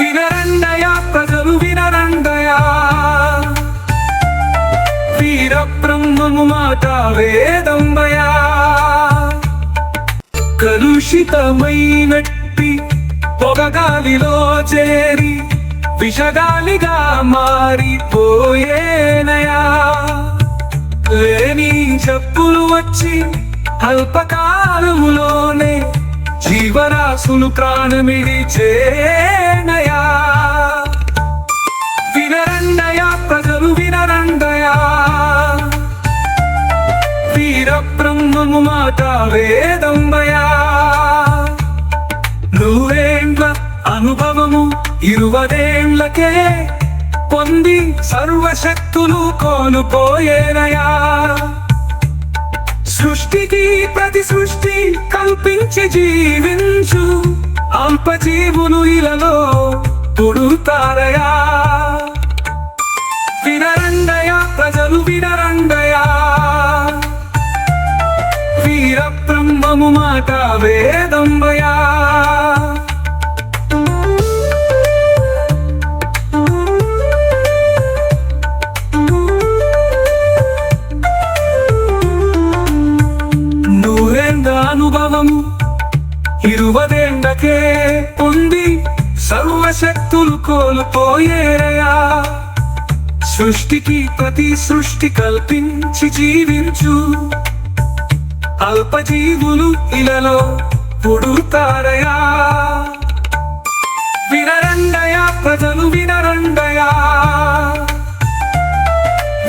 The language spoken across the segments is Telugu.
వినరండయా ప్రజలు వినరండయా? వీర బ్రహ్మము మాట వేదంబయా? కలుషితమైనట్టి పొగగాలిలో చేరి విషగాలిగా మారిపోయేనయా? లేని చెప్పులు వచ్చి అల్పకాలములోనే జీవరాశులు ప్రాణమిడిచేనయా వినరండయ ప్రజలు వినరండయ. వీర బ్రహ్మము మాట వేదంబయా. నూరేండ్ల అనుభవము ఇరువదేండ్లకే పొంది సర్వశక్తులు కోల్పోయేనయా. సృష్టికి ప్రతి సృష్టి కల్పించి జీవించు. అల్పజీవులు ఇలలో పుడుతారయా. వినరంగయ ప్రజలు వినరంగయా. వీర బ్రహ్మము మాట వేదంబయ. శక్తులు కోల్పోయేయా సృష్టికి ప్రతి సృష్టి కల్పించి జీవించు. అల్పజీవులు ఇలలో పుడుతారయా. వినరండయా ప్రజలు వినరండయా.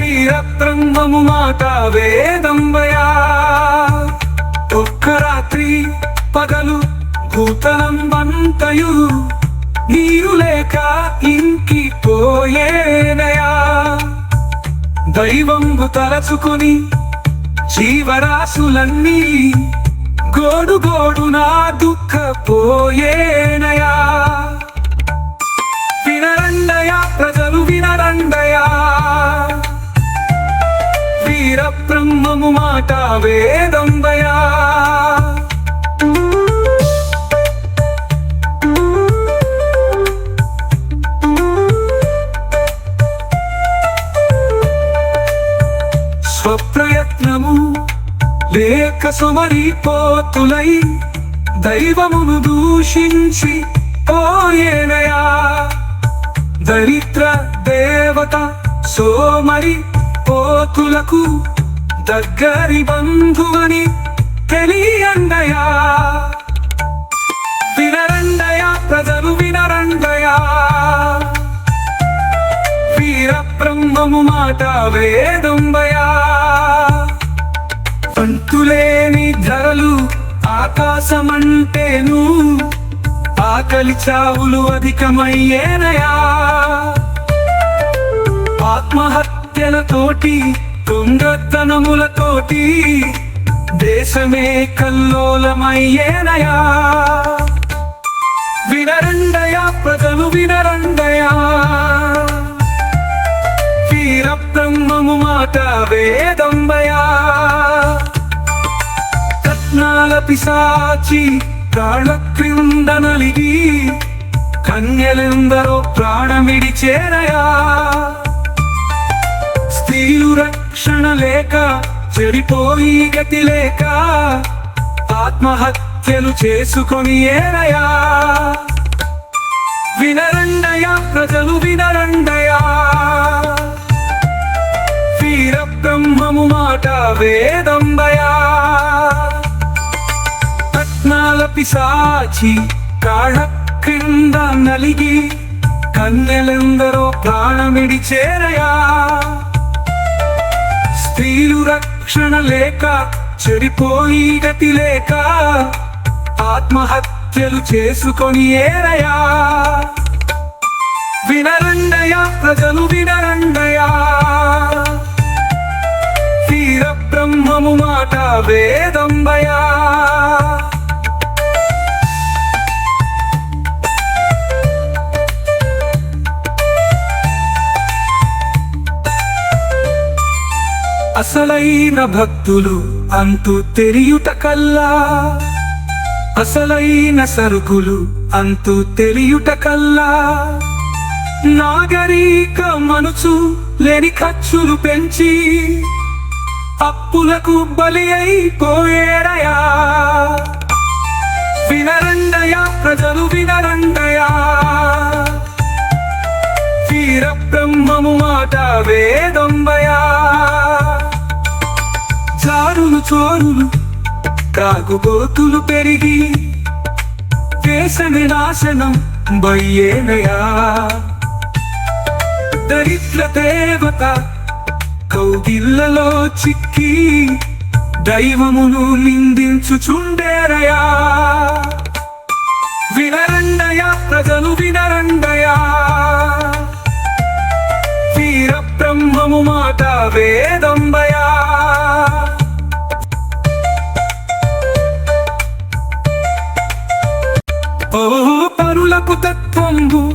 వీరబ్రహ్మము మాట వేదంబయా. ఒక్క రాత్రి పగలు భూతలం వంతయు. నీరు లేక ఇంకి పోయేనయా దైవంబు తలచుకొని జీవరాశులన్నీ గోడు గోడు నా దుఃఖ పోయేనయా వినరండయా ప్రజలు వినరండయా? వీర బ్రహ్మము మాట వేదంబయా? లేక సుమరిపోతులై దైవమును దూషించి పోయేనయా? దరిద్ర దేవత సోమరి పోతులకు దగ్గరి బంధువని తెలియండయా? వినరండయా ప్రజలు వినరండయా? వీర బ్రహ్మము మాట వేదంబయా? అంతులేని ధరలు ఆకాశమంటేను ఆకలి చావులు అధికమయ్యేనయా? ఆత్మహత్యలతోటి తుంగతనములతోటి దేశమే కల్లోలమయ్యేనయా? వినరండయా ప్రజలు వినరండయా? వీర బ్రహ్మము మాట వేదంబయా? స్వప్నాల పిశాచి ప్రాణ క్రింద నలిగి కన్యలెందరో ప్రాణమిడిచేరయా స్త్రీలు రక్షణ లేక చెడిపోయి గతి లేక ఆత్మహత్యలు చేసుకొని ఏరయా. వినరండయ ప్రజలు వినరండయా. వీర బ్రహ్మము మాట వేదంబయా. రత్నాల పిశాచి కాళ్ళ క్రింద నలిగి కన్నెలెందరో ప్రాణమిడి చేరయా? స్త్రీలు రక్షణ లేక చెడిపోయి గతి లేక ఆత్మహత్యలు చేసుకొని ఏరయా? వినరండయ ప్రజలు వినరండయా? వీర బ్రహ్మము మాట వేదంబయా? అసలైన భక్తులు అంతు తెలియుట కల్లా. అసలైన సరుకులు అంతు తెలియుట కల్లా. నాగరిక మనుచు లేని ఖర్చులు పెంచి అప్పులకు బలి అయిపోయేరయా. వినరండయా ప్రజలు వినరండయా. వీర బ్రహ్మము మాట వేదొంబయా. చారులు చోరులు తాగుబోతులు పెరిగి దేశ నాశనం బయ్యేనయా దరిద్ర దేవత కౌగిల్లలో చిక్కి దైవమును నిందించుచుండేరయా వినరండయా ప్రజలు వినరండయా? వీర బ్రహ్మము మాట వేదంబయా? ఓ పరులకు తత్వంబు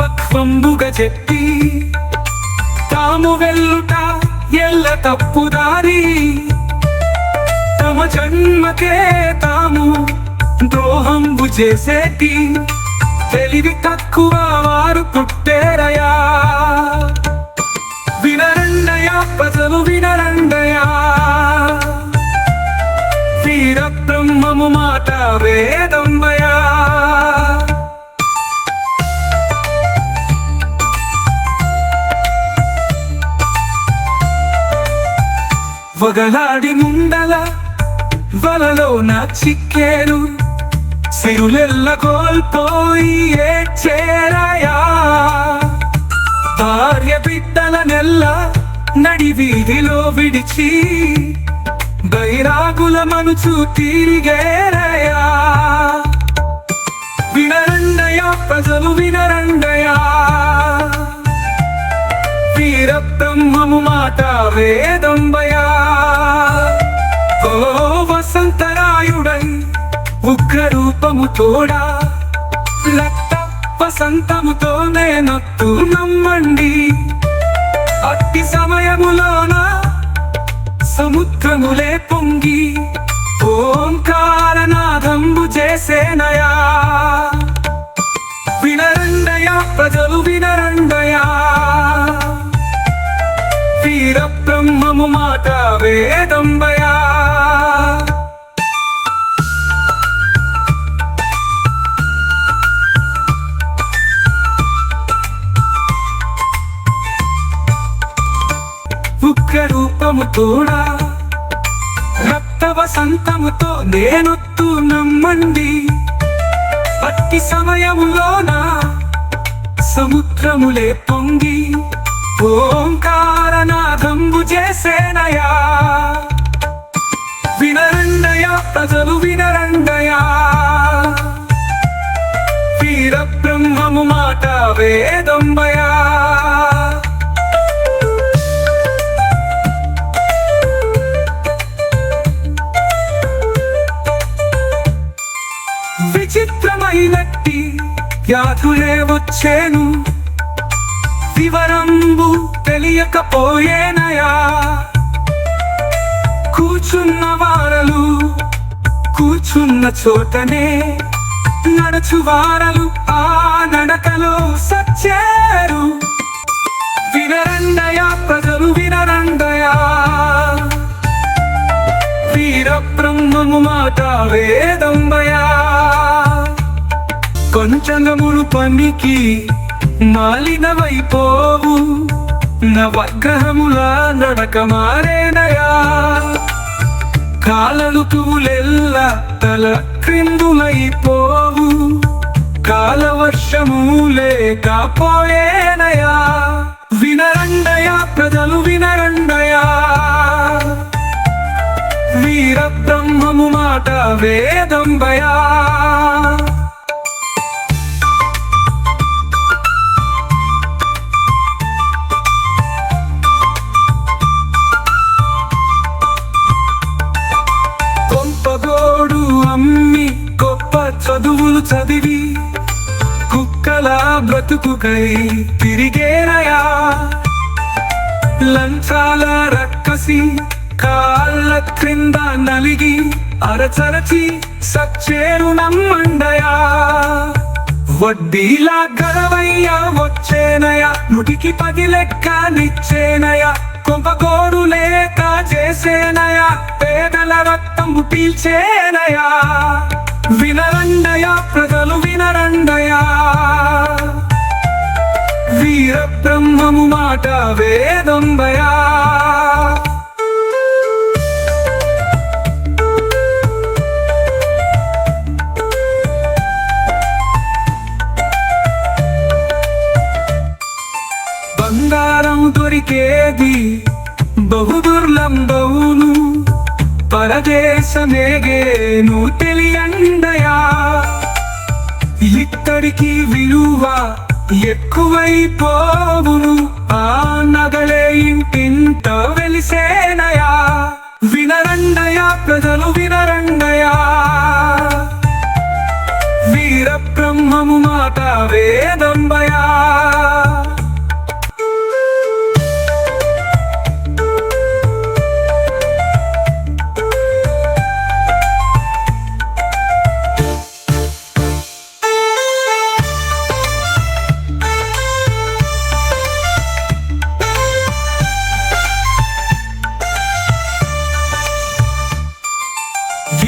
పక్వంబుగా చెప్పి తాము వెళ్ళుట ఎల్ల తప్పుదారి. తమ జన్మకే తాము ద్రోహంబు చేసేటి తెలివి తక్కువ వారు పుట్టేరయా. వినరండయా ప్రజలు వినరండయా. వీర బ్రహ్మము మాట వేదం వగలాడి ముండల వలలో నా చిక్కేను సిరులెల్ల కోల్పోయి చేరాయా? భార్య బిడ్డల నెల్ల నడి వీధిలో విడిచి బైరాగుల మనుచు తిరిగేరయా? వినరండయా ప్రజలు వినరండయా? వీర బ్రహ్మము మాట వేదంబయా? ఓ వసంతరాయుడై ఉగ్రరూపము తోడా? రక్త వసంతముతో నేనొత్తు నమ్మండి. అట్టి సమయములోన సముద్రములే పొంగి సేనయా? వినరండయా? ప్రజలు వినరండయా? వీర బ్రహ్మము మాట వేదంబయా? ఉగ్ర రూపము తోడా రక్త వసంతముతో నేను నేనొత్తు నమ్మండి. పట్టి సమయములోన సముద్రములే పొంగి ఓంకారనాథంబు చేసేనయా. వినరండయ ప్రజలు వినరండయా. వీర బ్రహ్మము మాట వేదంబయా. విచిత్రమైనట్టి వ్యాధులే వచ్చేను. వివరంబు తెలియకపోయేనయా. కూర్చున్న వారలు కూర్చున్న చోటనే నడచు వారలు ఆ నడకలో సచ్చారు. వినరండయా ప్రజలు వినరండయా. వీర బ్రహ్మము మాట వేదంబయా. కొంచంగములు పనికి మాలినవైపోవు. నవగ్రహముల నడక మారేనయా కాలలు తువులెల్ల తల క్రిందులైపోవు. కాలవర్షము లేకపోయేనయా వినరండయా ప్రజలు వినరండయా. వీర బ్రహ్మము మాట వేదంబయా. చదువులు చదివి కుక్కల బ్రతుకుకై తిరిగేనయా? లంచాల రక్కసి కాళ్ళ క్రింద నలిగి అరచరచి సచ్చేను నమ్మండయా? వడ్డీలా గడవయ్యా వచ్చేనయ? నుటికి పది లెక్క నిచ్చేనయా? కొంపగోడు లేక చేసేనయ? పేదల రక్తం పీల్చేనయా? వినరండయ ప్రజలు వినరండయా? వీర బ్రహ్మము మాట వేదంబయ పరదేశమేగేను తెలియండయా ఇక్కడికి విలువ ఎక్కువైపోవును. ఆ నగలే ఇంటింత వెలిసేనయా? వినరండయా ప్రజలు వినరండయా? వీర బ్రహ్మము మాట వేదంబయా?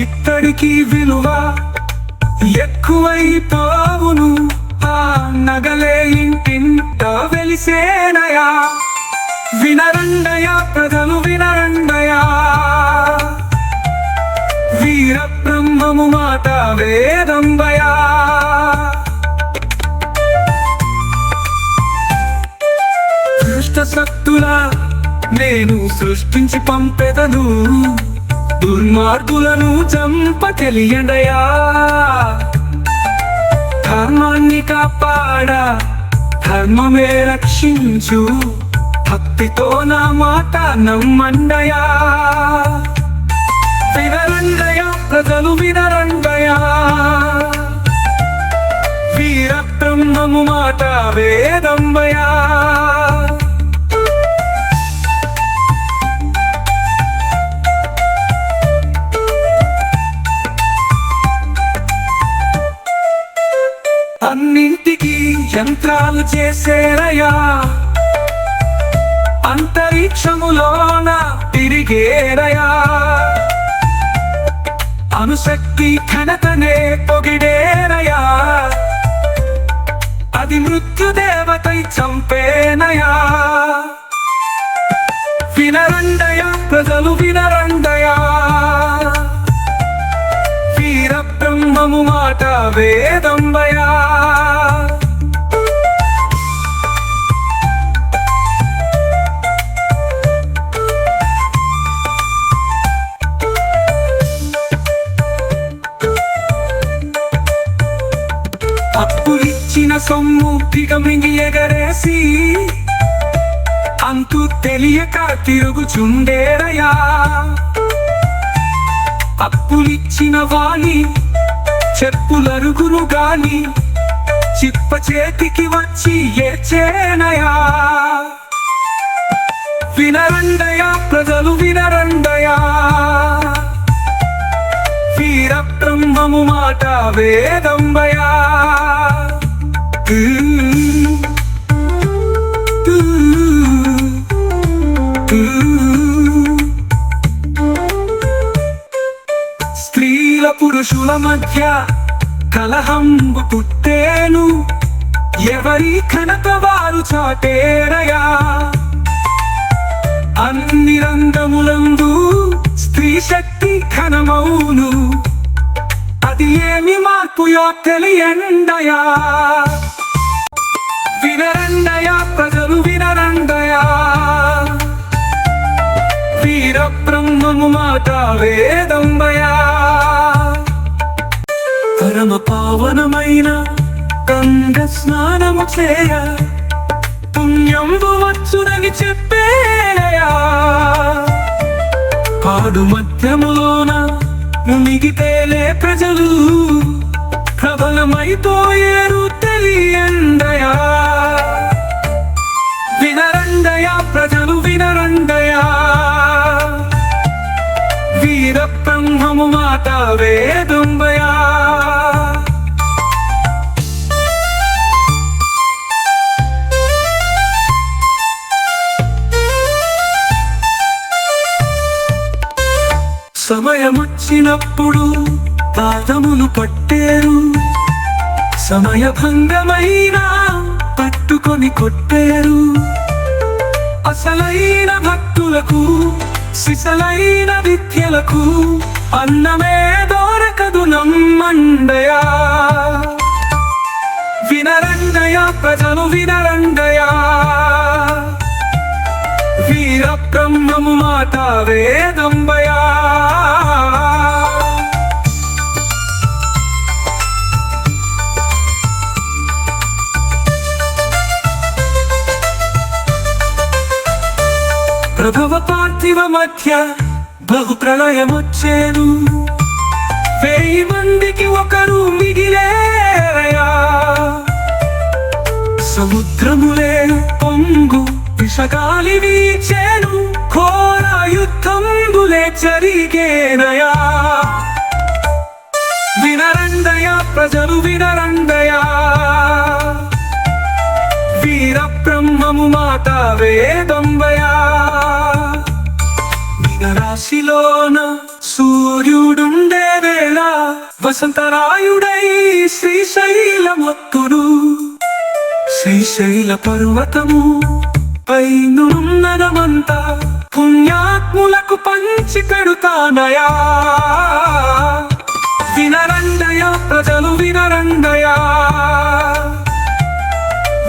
ఇత్తడికి విలువ ఎక్కువైపోవును ఆ నగలే ఇంటింట వెలిసేనయా? వినరండయ ప్రజలు వినరండయా? వీర బ్రహ్మము మాట వేదంబయా? దృష్ట శక్తుల నేను సృష్టించి పంపెదను. దుర్మార్గులను చంప తెలియడయా ధర్మాన్ని కాపాడా? ధర్మమే రక్షించు. భక్తితో నా మాట నమ్మండయా? వినరండయా ప్రజలు వినరండయా? వీర బ్రహ్మము మాట వేదంబయా? యంత్రాలు చేసేరయా అంతరిక్షములోన తిరిగేరయా అణుశక్తి ఘనతనే పొగిడేరయా అది మృత్యుదేవతై చంపేనయా వినరండయ ప్రజలు వినరండయా. వీర బ్రహ్మము మాట వేదంబయా. మింగి ఎగరేసి అంతు తెలియక తిరుగుచుండేరయా అప్పులిచ్చిన వాణి చెప్పులరుగురు గాని చిప్ప చేతికి వచ్చి ఏచేనయా వినరండయా ప్రజలు వినరండయా? వీర బ్రహ్మము మాట వేదంబయా? స్త్రీల పురుషుల మధ్య కలహంబు పుట్టేను. ఎవరి కనక వారు చాటేరయా అన్ని రంగములందు స్త్రీ శక్తి ఘనమౌను. మార్పుయో తెలియండయా వినరండయా ప్రజలు వినరండయా వీర బ్రహ్మము మాట వేదంబయా? పరమ పావనమైన గంగ స్నానము చేయ పుణ్యంబు వచ్చునని చెప్పేయా? పాడు మధ్యములోన మునిగితేలే ప్రజలు ప్రబలమైపోయేరు తెలియండయా వినరండయా ప్రజలు వినరండయా వీర బ్రహ్మము మాట మాట వేదంబయా పాదమును పట్టేరు. సమయభంగమైన పట్టుకొని కొట్టారు. అసలైన భక్తులకు సిసలైన విద్యలకు అన్నమే దొరకదు నమ్మండయా. వినరండయా ప్రజలు వినరండయా. వీర బ్రహ్మము మాట వేదంబయా. ప్రభవ పార్థివ మధ్య బహు ప్రళయమొచ్చేను వెయ్యి మందికి ఒకరు మిగిలేరయా. సముద్రములే పొంగు విషగాలి వీచేను. ఘోర యుద్ధంబులే జరిగేనయా వినరండయా ప్రజలు వినరండయా. వీర బ్రహ్మము మాత వేదంబయా కాశీలోన సూర్యుడుండే వేళ వసంతరాయుడై శ్రీశైలమొత్తుడు శ్రీశైల పర్వతము పైనున్నదమంతా పుణ్యాత్ములకు పంచి పెడుతానయా. వినరండయా ప్రజలు వినరండయా.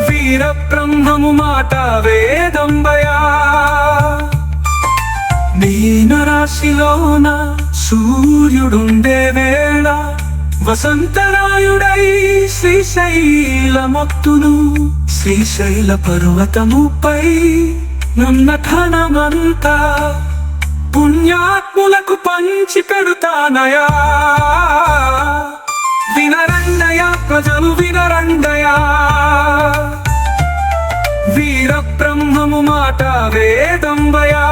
వీర బ్రహ్మము మాట వేదంబయా. నీన రాశిలోన సూర్యుడుండే వేళ వసంతరాయుడై శ్రీశైలమొత్తును శ్రీశైల పర్వతముపై నున్న ధనమంతా పుణ్యాత్ములకు పంచి పెడుతానయా. వినరండయా ప్రజలు వినరండయా. వీర బ్రహ్మము మాట వేదంబయా